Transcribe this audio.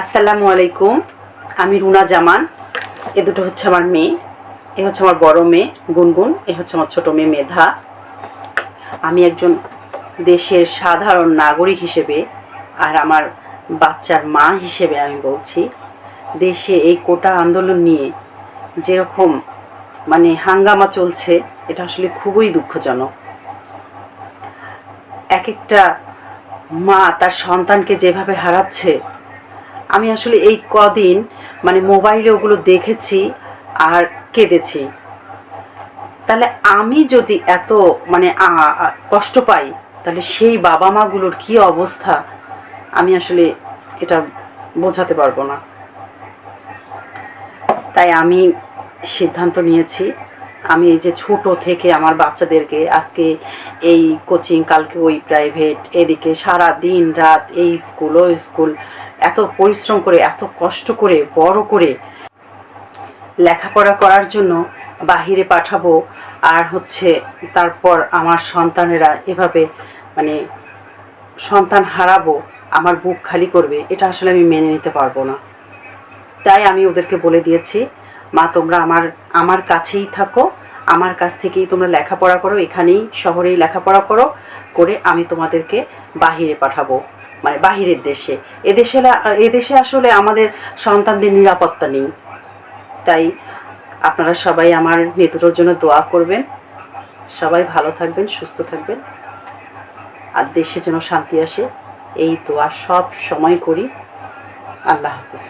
আসসালামু আলাইকুম, আমি রুনা জামান। এ দুটো হচ্ছে আমার মেয়ে, এ হচ্ছে আমার বড় মেয়ে, গুনগুন, এ হচ্ছে আমার ছোট মেয়ে মেধা। আমি একজন দেশের সাধারণ নাগরিক হিসেবে আর আমার বাচ্চার মা হিসেবে আমি বলছি, দেশে এই কোটা আন্দোলন নিয়ে যেরকম মানে হাঙ্গামা চলছে, এটা আসলে খুবই দুঃখজনক। এক একটা মা তার সন্তানকে যেভাবে হারাচ্ছে আমি আসলে এই কদিন মানে মোবাইলে ওগুলো দেখেছি আর কেঁদেছি। তাহলে আমি যদি এত মানে কষ্ট পাই, তাহলে সেই বাবা মাগুলোর কি অবস্থা? আমি আসলে এটা বোঝাতে পারব না। তাই আমি সিদ্ধান্ত নিয়েছি, আমি এই যে ছোট থেকে আমার বাচ্চাদেরকে আজকে এই কোচিং, কালকে ওই প্রাইভেট এদিকে সারা দিন রাত এই স্কুল, ওই স্কুল এত পরিশ্রম করে, এত কষ্ট করে, বড় করে লেখাপড়া করার জন্য বাহিরে পাঠাবো আর হচ্ছে তারপর আমার সন্তানেরা এভাবে মানে সন্তান হারাবো, আমার বুক খালি করবে, এটা আসলে আমি মেনে নিতে পারব না। তাই আমি ওদেরকে বলে দিয়েছি, মা, তোমরা আমার আমার কাছেই থাকো, আমার কাছ থেকেই তোমরা লেখাপড়া করো, এখানেই শহরেই লেখাপড়া করো, করে আমি তোমাদেরকে বাহিরে পাঠাবো। মানে বাহিরের দেশে। এদেশে এদেশে আসলে আমাদের সন্তানদের নিরাপত্তা নেই। তাই আপনারা সবাই আমার মেয়েদুটোর জন্য দোয়া করবেন। সবাই ভালো থাকবেন, সুস্থ থাকবেন। আর দেশে যেন শান্তি আসে, এই দোয়া সব সময় করি। আল্লাহ হাফিজ।